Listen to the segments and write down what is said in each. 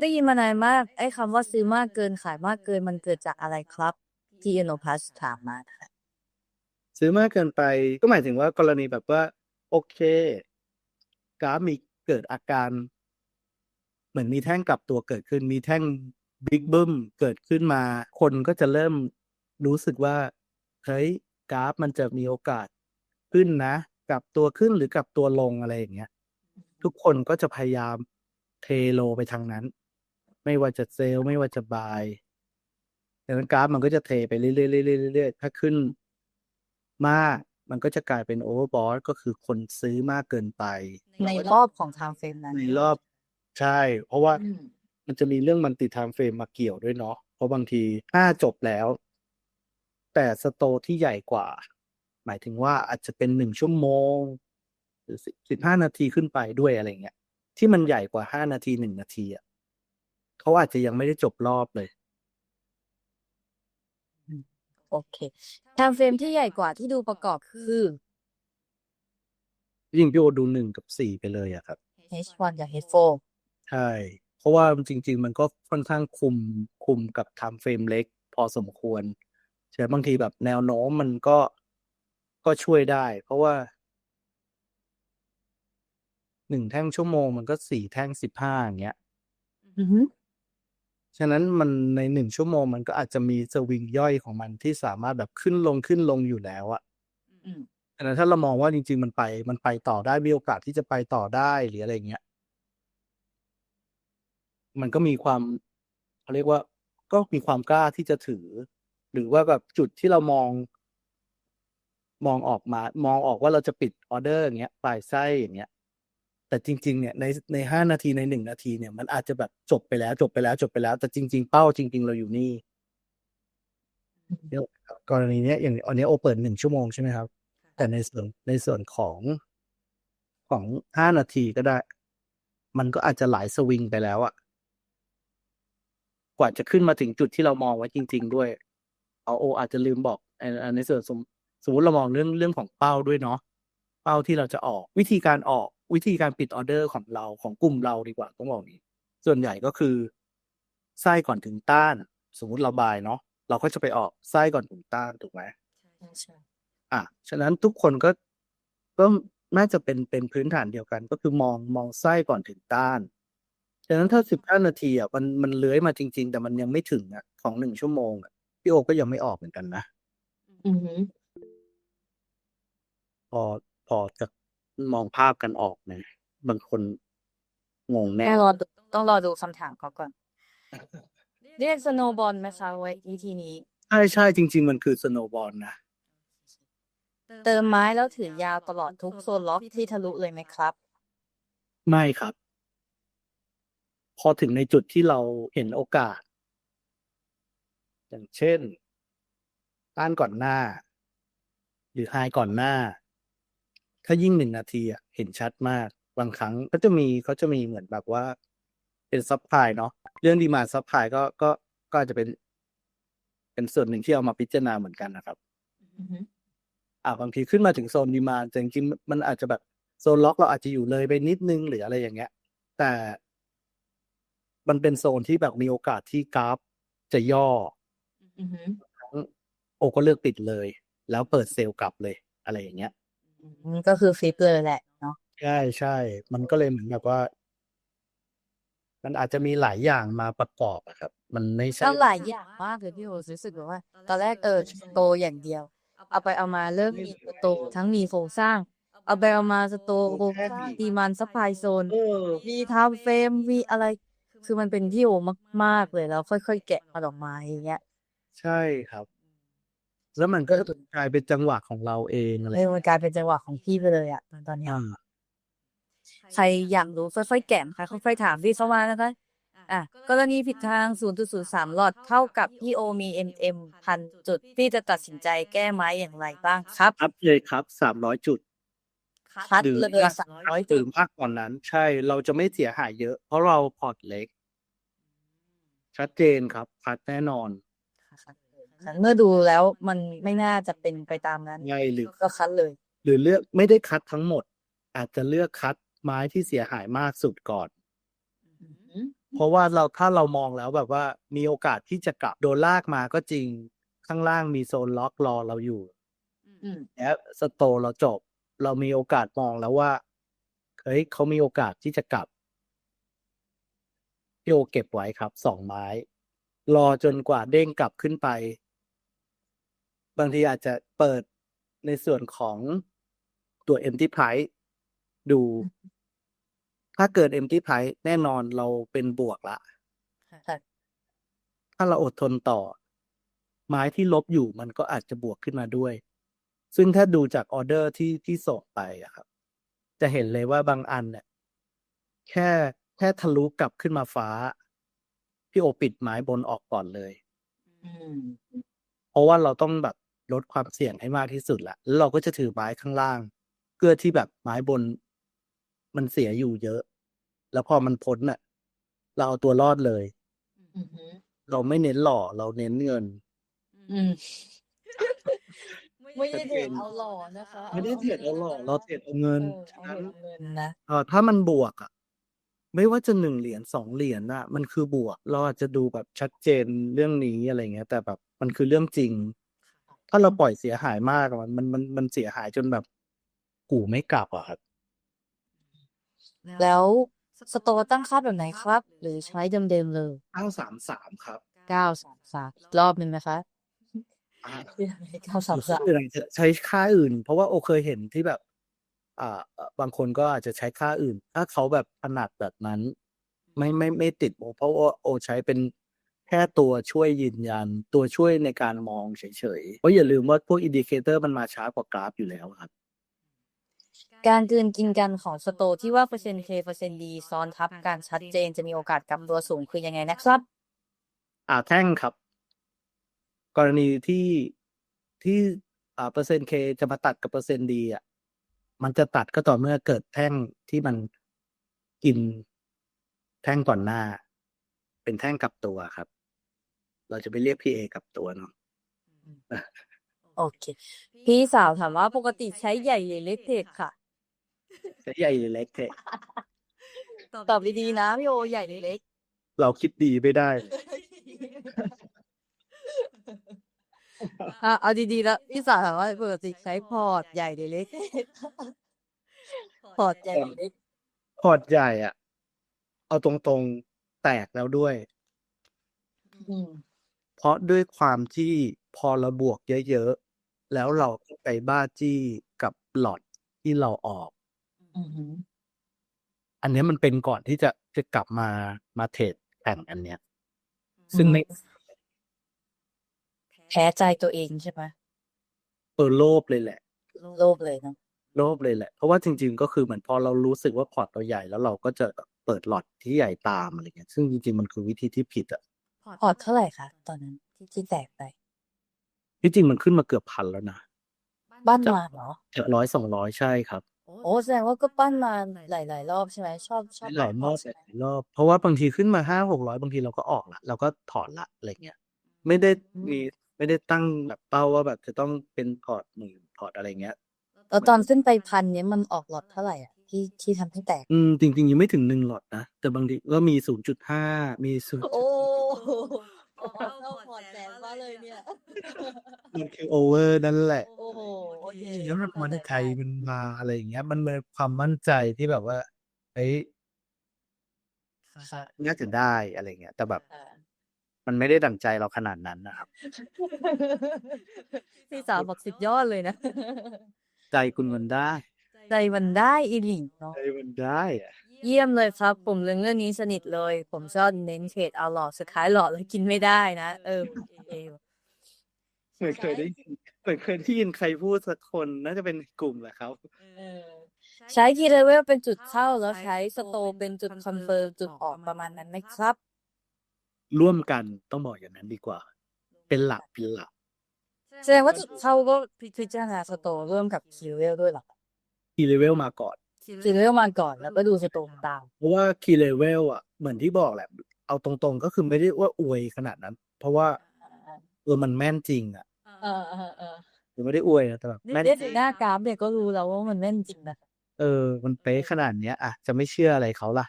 ได้ยินมานานมาก ไอ้คำว่าซื้อมากเกินขายมากเกินมันเกิดจากอะไรครับที่เอโนพัสถามมาค่ะซื้อมากเกินไปก็หมายถึงว่ากรณีแบบว่า โอเคกราฟมีเกิดอาการ เหมือนมีแท่งกลับตัวเกิดขึ้น มีแท่งบิ๊กบึ้มเกิดขึ้นมา คนก็จะเริ่มรู้สึกว่าเฮ้ยกราฟมันจะมีโอกาสขึ้นนะ กลับตัวขึ้นหรือกลับตัวลงอะไรอย่างเงี้ย ทุกคนก็จะพยายามเทโลไปทางนั้น ไม่ว่าจะเซลล์ไม่ว่าจะบายดังนั้นกราฟมันก็จะเทไปเรื่อยๆเรื่อยๆเรื่อยๆถ้าขึ้นมากมันก็จะกลายเป็นโอเวอร์บอทก็คือคนซื้อมากเกินไป ในรอบของทางเฟรมนั้น ในรอบใช่ เพราะว่าอืมมันจะมีเรื่องมันติดไทม์เฟรมมาเกี่ยวด้วยเนาะเพราะบางทีถ้าจบแล้ว แต่สโตร์ที่ใหญ่กว่า หมายถึงว่าอาจจะเป็นหนึ่งชั่วโมง หรือสิบห้านาทีขึ้นไปด้วยอะไรเงี้ยที่มันใหญ่กว่าห้านาทีหนึ่งนาทีอะ เขาอาจจะยังไม่ได้จบรอบเลย โอเคทางเฟรมที่ใหญ่กว่าที่ดูประกอบคือ ยิ่งพี่โอดูหนึ่งกับสี่ไปเลยอะครับ H1 กับ H4 ใช่ เพราะว่าจริง ๆ มันก็ค่อนข้างคุมคุมกับไทม์เฟรมเล็ก พอสมควรใช่บางทีแบบแนวโน้มมันก็ก็ช่วยได้ เพราะว่าหนึ่งแท่งชั่วโมงมันก็สี่แท่งสิบห้าอย่างเงี้ยอือฮึ ฉะนั้นมันในหนึ่งชั่วโมงมันก็อาจจะมีสวิงย่อยของมันที่สามารถแบบขึ้นลงขึ้นลงอยู่แล้วอะอืมแต่ถ้าเรามองว่าจริง ๆ มันไป มันไปต่อได้มีโอกาสที่จะไปต่อได้หรืออะไรเงี้ย มันก็มีความเขาเรียกว่าก็มีความกล้าที่จะถือ หรือว่าแบบจุดที่เรามอง มองออกมา มองออกว่าเราจะปิดออเดอร์อย่างเงี้ยปลายไส้อย่างเงี้ย แต่จริงๆเนี่ยในในห้านาทีในหนึ่งนาทีเนี่ยมันอาจจะแบบจบไปแล้ว จบไปแล้ว จบไปแล้ว แต่จริง ๆ เป้าจริง ๆ เราอยู่นี่เดี๋ยวกรณีเนี้ยอย่างอันนี้โอเปิดหนึ่งชั่วโมงใช่ไหมครับ แต่ในส่วนในส่วนของของห้านาทีก็ได้ มันก็อาจจะหลายสวิงไปแล้วอะกว่าจะขึ้นมาถึงจุดที่เรามองไว้จริง ๆ ด้วยเอาโออาจจะลืมบอกอันอันในส่วนสมสมมติเรามองเรื่องเรื่องของเป้าด้วยเนาะเป้าที่เราจะออก วิธีการออกวิธีการปิดออเดอร์ของเราของกลุ่มเราดีกว่าต้องบอกนี้ ส่วนใหญ่ก็คือไส้ก่อนถึงต้าน สมมุติเราบายเนาะเราก็จะไปออกไส้ก่อนถึงต้านถูกไหมใช่อะฉะนั้นทุกคนก็ก็น่าจะเป็นเป็นพื้นฐานเดียวกัน ก็คือมองมองไส้ก่อนถึงต้านฉะนั้นถ้าสิบห้านาทีอะมันมันเลื้อยมาจริง ๆ แต่มันยังไม่ถึงอะของหนึ่งชั่วโมงอะพี่โอก็ยังไม่ออกเหมือนกันนะ อือฮึพอ พอจะมองภาพกันออกเนี่ยบางคนงงแน่ต้องรอดูต้องรอดูคำถามเขาก่อน เรียกสโนบอลไหมคะไว้วิธีนี้ ใช่ใช่จริง ๆ มันคือสโนบอลนะ เติมไม้แล้วถือยาวตลอดทุกโซนล็อกที่ทะลุเลยไหมครับ ไม่ครับ พอถึงในจุดที่เราเห็นโอกาส อย่างเช่นต้านก่อนหน้า หรือไฮก่อนหน้า ถ้ายิ่งหนึ่งนาทีอะเห็นชัดมาก บางครั้งก็จะมีเขาจะมีเหมือนแบบว่า เป็นซับพลายเนาะเรื่องดีมาซับพลายก็ก็ก็อาจจะเป็น เป็นส่วนหนึ่งที่เอามาพิจารณาเหมือนกันนะครับอือฮึอ่าบางทีขึ้นมาถึงโซนดีมานแต่จริงๆมันอาจจะแบบโซนล็อกเราอาจจะอยู่เลยไปนิดนึงหรืออะไรอย่างเงี้ย แต่มันเป็นโซนที่แบบมีโอกาสที่กราฟจะย่ออือฮึโอก็เลือกปิดเลย แล้วเปิดเซลล์กลับเลย อะไรอย่างเงี้ยอืม ก็คือฟลิปเลยแหละเนาะใช่ใช่ มันก็เลยเหมือนแบบว่า มันอาจจะมีหลายอย่างมาประกอบอะครับ มันไม่ใช่แล้วหลายอย่างมากเลยพี่โอรู้สึกแบบว่า ตอนแรกเออโตอย่างเดียว เอาไปเอามาเริ่มมีโตทั้งมีโครงสร้าง เอาไปเอามาสโตโครงสร้างดีมันซัพพลายโซน เออ มีไทม์เฟรมมีอะไร คือมันเป็นพี่โอมาก ๆ เลยแล้วค่อยๆแกะมันออกมาอย่างเงี้ย ใช่ครับ แล้วมันก็กลายเป็นจังหวะของเราเองอะไรเลยมันกลายเป็นจังหวะของพี่ไปเลยอะตอนตอนเนี้ยอ่าใครอยากรู้ค่อยๆแกะค่ะค่อยๆถามพี่เข้ามานะคะอะกรณีผิดทาง 0.03 หลอดเท่ากับพี่โอมี MM พันจุดพี่จะตัดสินใจแก้ไม้อย่างไรบ้างครับอัพเลยครับสามร้อยจุด คัดหรือเลยถ้าสามร้อยหจุรืดอมากกว่านั้น ใช่เราจะไม่เสียหายเยอะ เพราะเราพอร์ตเล็ก ชัดเจนครับคัดแน่นอน เมื่อดูแล้วมันไม่น่าจะเป็นไปตามนั้นไงหรือก็คัดเลย หรือเลือกไม่ได้คัดทั้งหมด อาจจะเลือกคัดไม้ที่เสียหายมากสุดก่อนเพราะว่าเราถ้าเรามองแล้วแบบว่ามีโอกาสที่จะกลับโดนลากมาก็จริงข้างล่างมีโซนล็อกรอเราอยู่อืมแล้วสโตร์เราจบ เรามีโอกาสมองแล้วว่าเฮ้ยเขามีโอกาสที่จะกลับพี่โอเก็บไว้ครับสองไม้ รอจนกว่าเด้งกลับขึ้นไป บางทีอาจจะเปิดในส่วนของตัว empty price ดู ถ้าเกิด empty price แน่นอนเราเป็นบวกละค่ะถ้าเราอดทนต่อ ไม้ที่ลบอยู่มันก็อาจจะบวกขึ้นมาด้วย ซึ่งถ้าดูจากออเดอร์ที่ที่ส่งไปอะครับ จะเห็นเลยว่าบางอันเนี่ยแค่แค่ทะลุกลับขึ้นมาฟ้า พี่โอปิดไม้บนออกก่อนเลยอืมเพราะว่าเราต้องแบบ ลดความเสี่ยงให้มากที่สุดละแล้วเราก็จะถือไม้ข้างล่าง เพื่อที่แบบไม้บนมันเสียอยู่เยอะ แล้วพอมันพ้นน่ะ เราเอาตัวรอดเลยอือหือเราไม่เน้นหล่อเราเน้นเงินอืมไม่ได้เด็ดเอาหล่อนะคะไม่ได้เทรดเอาหล่อเราเทรดเอาเงินเออฉะเอานั้นเงินนะเออถ้ามันบวกอะ ไม่ว่าจะหนึ่งเหรียญสองเหรียญน่ะ มันคือบวก เราอาจจะดูแบบชัดเจนเรื่องนี้อะไรเงี้ย แต่แบบมันคือเรื่องจริง ถ้าเราปล่อยเสียหายมากอะมันมันมันมันเสียหายจนแบบกูไม่กลับอะครับแล้วสโตร์ตั้งค่าแบบไหนครับ หรือใช้เดิมๆเลยเก้าสามสามครับเก้าสามสามรอบหนึ่งนะคะอ่าเก้าสามสามหรืออาจจะใช้ค่าอื่น เพราะว่าโอเคยเห็นที่แบบ อ่าเอ่อบางคนก็อาจจะใช้ค่าอื่น ถ้าเขาแบบถนัดแบบนั้น ไม่ไม่ไม่ติดโอเพราะว่าโอใช้เป็น แค่ตัวช่วยยืนยัน ตัวช่วยในการมองเฉยๆ เพราะอย่าลืมว่าพวกอินดิเคเตอร์มันมาช้ากว่ากราฟอยู่แล้วครับ การกลืนกินกันของสโตร์ที่ว่าเปอร์เซ็นต์เคเปอร์เซ็นต์ดีซ้อนทับการชัดเจนจะมีโอกาสกลับตัวสูงคือยังไงนะครับ อ่าแท่งครับ กรณีที่ที่อ่าเปอร์เซ็นต์เคจะมาตัดกับเปอร์เซ็นต์ดีอะมันจะตัดก็ต่อเมื่อเกิดแท่งที่มันกินแท่งก่อนหน้า เป็นแท่งกลับตัวครับ เราจะไปเรียกพีเอกลับตัวเนาะโอเค พี่สาวถามว่าปกติใช้ใหญ่หรือเล็กเทคค่ะ ใช้ใหญ่หรือเล็กเทคตอบดีๆนะพี่โอใหญ่หรือเล็ก เราคิดดีไม่ได้ อะเอาดีๆแล้วพี่สาวถามว่าปกติใช้พอร์ตใหญ่หรือเล็ก พอร์ตใหญ่หรือเล็ก พอร์ตใหญ่อะ เอาตรงๆแตกแล้วด้วย อืม เพราะด้วยความที่พอเราบวกเยอะๆ แล้วเราก็ไปบ้าจี้กับหลอดที่เราออกอือหืออันเนี้ยมันเป็นก่อนที่จะจะกลับมามาเทรดแข่งอันเนี้ย ซึ่งในแพ้ใจตัวเองใช่ไหมเออโลภเลยแหละ โลภเลยเนอะโลภเลยแหละ เพราะว่าจริง ๆ ก็คือเหมือนพอเรารู้สึกว่าพอร์ตเราใหญ่แล้วเราก็จะเปิดหลอดที่ใหญ่ตามอะไรเงี้ย ซึ่งจริงๆมันคือวิธีที่ผิดอะ พอร์ตเท่าไหร่คะตอนนั้นที่ที่แตกไป ที่จริงมันขึ้นมาเกือบพันแล้วนะบ้านมาเหรอร้อยสองร้อยใช่ครับ โอ้แสดงว่าก็ปั้นมาหลาย ๆ รอบใช่ไหมชอบชอบหลายรอบใช่ไหมหลายรอบ เพราะว่าบางทีขึ้นมาห้าหกร้อยบางทีเราก็ออกละเราก็ถอนละอะไรเงี้ยไม่ได้มีไม่ได้ตั้งแบบเป้าว่าแบบจะต้องเป็นพอร์ตหมื่นพอร์ตอะไรเงี้ยแล้วตอนขึ้นไปพันเนี้ยมันออกหลอดเท่าไหร่อะที่ที่ทำให้แตก อืมจริงๆยังไม่ถึงหนึ่งหลอดนะ แต่บางทีก็มีศูนย์จุดห้ามีศูนย์โอ้ออก เข้าพอร์ตแตกมาเลยเนี่ย มันคือโอเวอร์นั่นแหละโอ้โหโอเคแล้วมันมาในไทยมันมาอะไรอย่างเงี้ย มันเป็นความมั่นใจที่แบบว่าเฮ้ยค่ะน่าจะได้อะไรเงี้ย แต่แบบอ่ามันไม่ได้ดั่งใจเราขนาดนั้นนะครับพี่สาวบอกสุดยอดเลยนะ ใจคุณมันได้ ใจมันได้อีหลิงเนาะใจมันได้อะ เยี่ยมเลยครับ ผมเรื่องเรื่องนี้สนิทเลย ผมชอบเน้นเทรดเอาหลอดสุดท้ายหลอดแล้วกินไม่ได้นะ เออโอเคอยู่เหมือนเคยได้ยินเหมือนเคยได้ยินใครพูดสักคนน่าจะเป็นในกลุ่มแหละครับ เออใช้คีย์เลเวลเป็นจุดเข้าแล้วใช้สโตร์เป็นจุดคอนเฟิร์มจุดออกประมาณนั้นไหมครับ ร่วมกันต้องบอกอย่างนั้นดีกว่า เป็นหลักเป็นหลักแสดงว่าจุดเข้าก็พิจารณาสโตร์ร่วมกับคีย์เลเวลด้วยเหรอคีย์เลเวลมาก่อน คีย์เลเวลมาก่อนแล้วก็ดูสโตร์ตามเพราะว่าคีย์เลเวลอะเหมือนที่บอกแหละ เอาตรงๆก็คือไม่ได้ว่าอวยขนาดนั้น เพราะว่าเออมันแม่นจริงอะเออเออเออคือไม่ได้อวยนะแต่แบบแม่นเด็ดจริงหน้ากราฟเนี่ยก็รู้แล้วว่ามันแม่นจริงนะเออ มันเป๊ะขนาดเนี้ยอะจะไม่เชื่ออะไรเขาล่ะ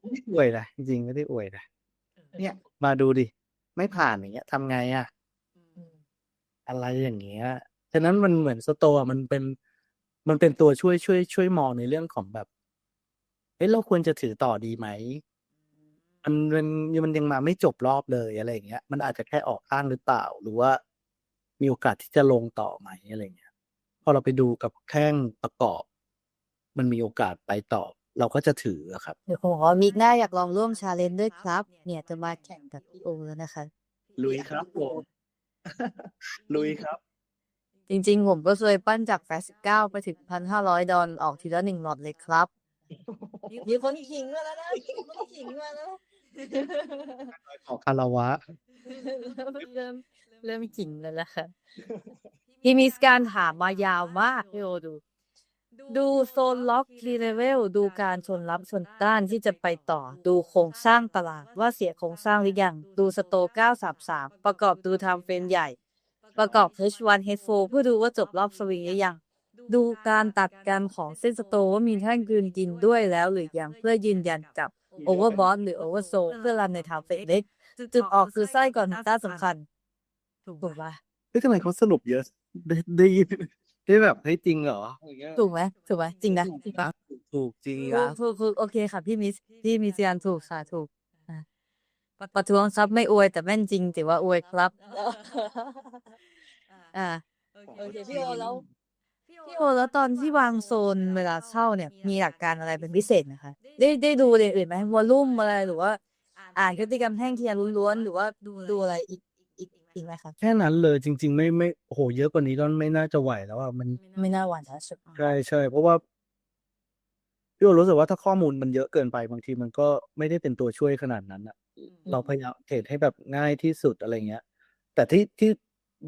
ไม่ได้อวยนะจริงๆไม่ได้อวยนะเนี่ย มาดูดิ ไม่ผ่านอย่างเงี้ยทำไงอะอะไรอย่างเงี้ยฉะนั้นมันเหมือนสโตร์อะมันเป็น มันเป็นตัวช่วยช่วย ช่วยมองในเรื่องของแบบเฮ้ยเราควรจะถือต่อดีไหมมันมันมันยังมาไม่จบรอบเลยอะไรอย่างเงี้ย มันอาจจะแค่ออกข้างหรือเปล่า หรือว่ามีโอกาสที่จะลงต่อไหมอะไรเงี้ย พอเราไปดูกับแข้งประกอบ มันมีโอกาสไปต่อ เราก็จะถืออะครับเดี๋ยวผมบอกว่าวีคหน้าอยากลองร่วมชาเลนจ์ด้วยครับ เนี่ยจะมาแข่งกับพี่โอแล้วนะคะ ลุยครับผมลุยครับ จริงๆ ผมก็เคยปั้นจาก 89 ไปถึง 1,500 ดอลลาร์ออกทีละหนึ่งหลอดเลยครับ มีคนขิงมาแล้วนะมีคนขิงมาแล้ว ขอคารวะ เริ่มเริ่มขิงแล้วนะคะที่มีการถามมายาวมากพี่โอดู ดูโซนล็อกทีเลเวล ดูการชนรับชนต้านที่จะไปต่อ ดูโครงสร้างตลาดว่าเสียโครงสร้างหรือยัง ดูสโต 933 ประกอบดูไทม์เฟรมใหญ่ ประกอบ H1 H4 เพื่อดูว่าจบรอบสวิงหรือยัง ดูการตัดกันของเส้นสโตว่ามีแท่งกลืนกินด้วยแล้วหรือยังเพื่อยืนยันกับโอเวอร์บอทหรือโอเวอร์โซเพื่อรันในไทม์เฟรมเล็กจุดออกคือไส้ก่อนต้าสำคัญ ถูกปะเฮ้ยทำไมเขาสรุปเยอะ ได้ได้ยินได้แบบเฮ้ยจริงเหรออย่างเงี้ยถูกไหมถูกไหมจริงนะจริงปะถูกจริงถูอะกถูกถูกโอเคค่ะ พี่มิส พี่มิสยานถูกค่ะถูกอะ ประท้วงครับไม่อวยแต่แม่นจริงถือว่าอวยครับ อ่าโอเคพี่โอแล้วพี่โอแล้วตอนที่วางโซนเวลาเข้าเนี่ย มีหลักการอะไรเป็นพิเศษนะคะ ได้ได้ดูเลยอื่นไหมวอลลุ่มอะไรหรือว่า อ่านพฤติกรรมแท่งเทียนล้วนๆหรือว่าดูดูอะไรอีกอีกอีกไหมคะแค่นั้นเลยจริง ๆ ไม่ไม่โอ้โหเยอะกว่านี้ก็ไม่น่าจะไหวแล้วอะมันไม่น่าหวานนะสุดใช่ใช่เพราะว่าพี่โอรู้สึกว่าถ้าข้อมูลมันเยอะเกินไปบางทีมันก็ไม่ได้เป็นตัวช่วยขนาดนั้นอะ เราพยายามเทรดให้แบบง่ายที่สุดอะไรเงี้ย แต่ที่ที่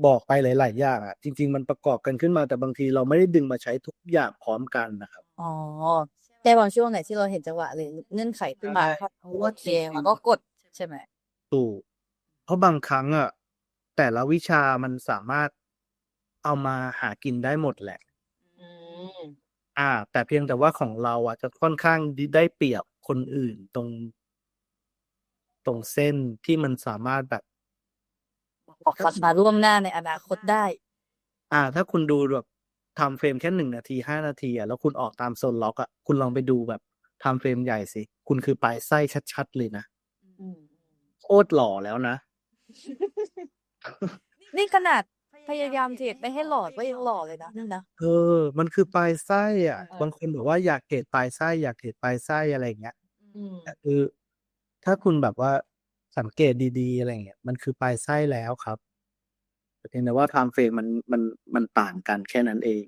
บอกไปหลาย ๆ อย่างอะ จริง ๆ มันประกอบกันขึ้นมาแต่บางทีเราไม่ได้ดึงมาใช้ทุกอย่างพร้อมกันนะครับ อ๋อแต่บางช่วงไหนที่เราเห็นจังหวะเลยเงื่อนไขขึ้นมาใช่โอเวอร์เคมันก็กดใช่ไหมถูกเพราะบางครั้งอะแต่ละวิชามันสามารถเอามาหากินได้หมดแหละอืมอ่า แต่เพียงแต่ว่าของเราอะจะค่อนข้างได้เปรียบคนอื่นตรง ตรงเส้นที่มันสามารถแบบออกกลับมาร่วมหน้าในอนาคตได้ อ่า ถ้าคุณดูแบบทำเฟรมแค่หนึ่งนาทีห้านาทีอะแล้วคุณออกตามโซนล็อกอะคุณลองไปดูแบบทำเฟรมใหญ่สิ คุณคือปลายไส้ชัดๆเลยนะโคตรหล่อแล้วนะ นี่ขนาดพยายามเทรดไม่ให้หลอดก็ยังหล่อเลยนะนี่นะเออ มันคือปลายไส้อะเออบางคนบอกว่าอยากเทรดปลายไส้อยากเทรดปลายไส้อะไรอย่างเงี้ยอืมแต่คือ ถ้าคุณแบบว่าสังเกตดีๆ อะไรเงี้ยมันคือปลายไส้แล้วครับแต่เพียงแต่ว่าไทม์เฟรมมันมันมันต่างกันแค่นั้นเอง